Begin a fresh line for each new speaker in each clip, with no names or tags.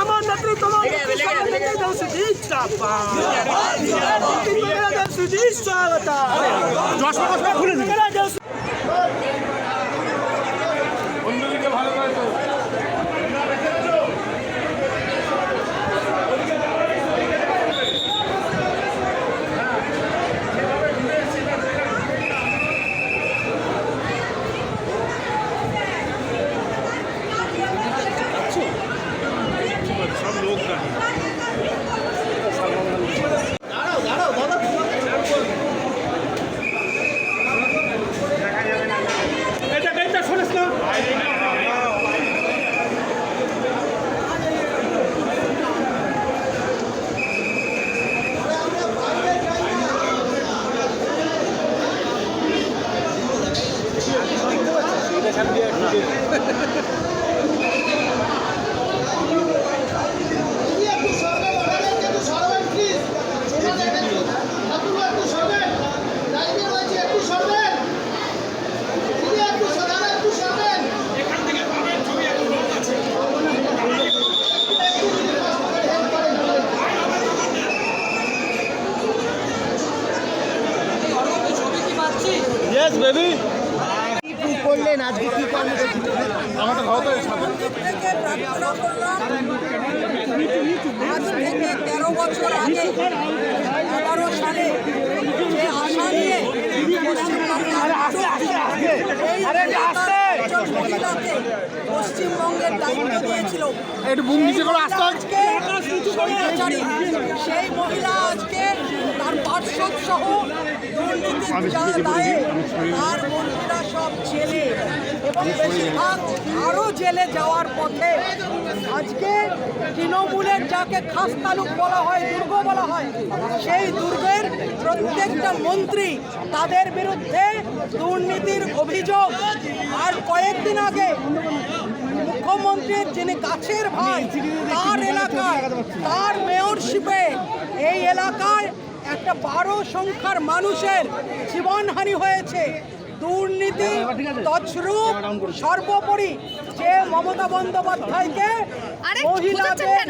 আমার নেত্রী তোমার সুজিত স্বাগতা খুলে এটা
ইয়েস বেবি
কি করলেন আজকে কি কর্মসূচি
আমাদের ভারতের
থেকে আজ থেকে তেরো বছর আগে এগারো সালে যে আশা নিয়ে পশ্চিমবাংলার এই একজন মহিলাকে পশ্চিমবঙ্গের দায়িত্ব দিয়েছিল
একটু বুম নিচে করো, আস্তে।
আজকে সেই মহিলা আজকে তার পার্শ্বদ সহ তার মন্ত্রীরা সব এবং আরও জেলে যাওয়ার পথে আজকে তৃণমূলের যাকে খাস তালুক বলা হয়। দুর্গ বলা হয় সেই দুর্গের প্রত্যেকটা মন্ত্রী তাদের বিরুদ্ধে দুর্নীতির অভিযোগ আর কয়েকদিন আগে মুখ্যমন্ত্রীর যিনি কাছের ভাই, তার এলাকায় তার মেয়রশিপে এই এলাকায় একটা বারো সংখ্যার মানুষের জীবনহানি হয়েছে। দুর্নীতি তছরূপ সর্বোপরি যে মমতা বন্দ্যোপাধ্যায়কে মহিলাদের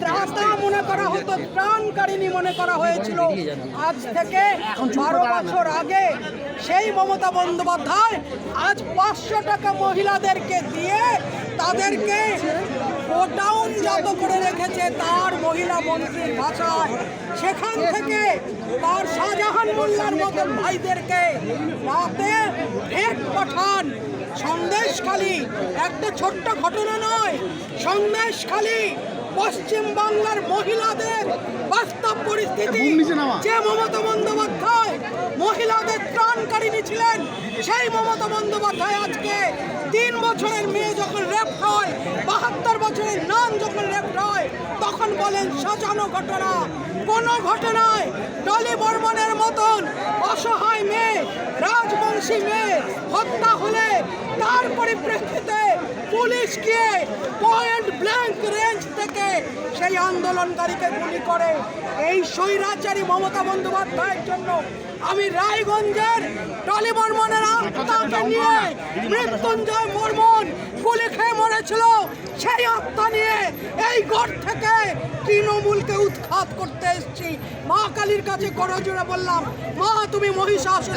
ত্রাতা মনে করা হতো ত্রাণকারিণী মনে করা হয়েছিল। আজ থেকে বারো বছর আগে সেই মমতা বন্দ্যোপাধ্যায় আজ পাঁচশো টাকা মহিলাদেরকে দিয়ে তাদেরকে গোডাউন জাত করে রেখেছে তার মহিলা মন্ত্রীর ভাষায়। সেখান থেকে তার শাহজাহান মোল্লার মতন ভাইদেরকে রাতে ভেট পাঠান। সন্দেশখালী একটা ছোট্ট ঘটনা নয়, সন্দেশখালী পশ্চিম বাংলার মহিলাদের বাস্তব পরিস্থিতি। যে মমতা বন্দ্যোপাধ্যায় মহিলাদের ত্রাণকারিণী ছিলেন সেই মমতা বন্দ্যোপাধ্যায় আজকে তিন বছরের মেয়ে যখন রেপ হয় বাহাত্তর বছরের নাম যখন রেপ হয় তখন বলেন সাজানো ঘটনা। কোনো ঘটনায় ডলি বর্মনের মতন অসহায় মেয়ে রাজবংশী মেয়ে হত্যা হলে তার পরিপ্রেক্ষিতে পুলিশ গিয়ে পয়েন্ট ব্ল্যাঙ্ক রেঞ্জ থেকে সেই আন্দোলনকারীকে গুলি করে। এই স্বৈরাচারী মমতা বন্দ্যোপাধ্যায়ের জন্য আমি রায়গঞ্জের টলিবর্মনের আত্মাকে নিয়ে মৃত্যুঞ্জয় বর্মন গুলি খেয়ে মরেছিল। সেই আত্মা নিয়ে এই গড় থেকে তৃণমূলকে উৎখাত করতে এসেছি। মা কালীর কাছে করজোড়ে বললাম মা তুমি মহিষাসুর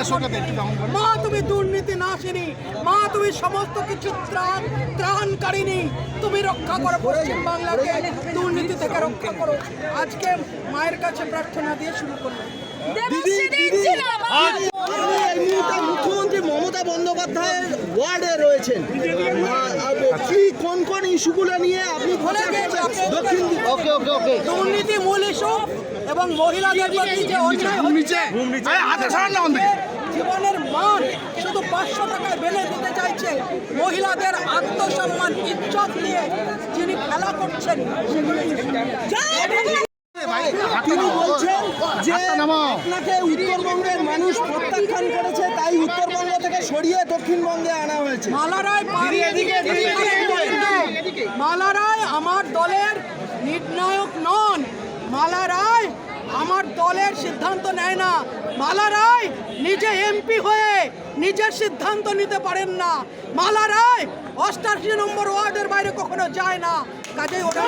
মা তুমি দুর্নীতি নাশিনী। মা তুমি সমস্ত কিছু ত্রাণ ত্রাণকারিণী। তুমি রক্ষা করো পশ্চিম বাংলাকে দুর্নীতি থেকে রক্ষা করো। আজকে মায়ের কাছে প্রার্থনা দিয়ে শুরু করলাম।
মুখ্যমন্ত্রী মমতা বন্দ্যোপাধ্যায়ের ওয়ার্ডে রয়েছেন। কি কোন কোন ইস্যুগুলো নিয়ে আপনি দক্ষিণ ওকে ওকে ওকে।
দুর্নীতি মূল ইস্যু এবং মহিলাদের প্রতি যে অন্যায় হচ্ছে জীবনের মান শুধু পাঁচশো টাকায় বেলে দিতে চাইছে। মহিলাদের আত্মসম্মান ইজ্জত নিয়ে যিনি খেলা করছেন
তিনি বলছেন যে আপনাকে উত্তরবঙ্গের মানুষ প্রত্যাখ্যান করেছে তাই উত্তরবঙ্গ থেকে সরিয়ে দক্ষিণবঙ্গে আনা হয়েছে।
মালারায় পাড়ি মালা রায় আমার দলের নির্ণায়ক নন। মালা রায় আমার দলের সিদ্ধান্ত নেয় না। মালা রায় নিজে এমপি হয়ে নিজের সিদ্ধান্ত নিতে পারেন না। মালা রায় অষ্টাশি নম্বর ওয়ার্ডের বাইরে কখনো যায় না। কাজেই ওটা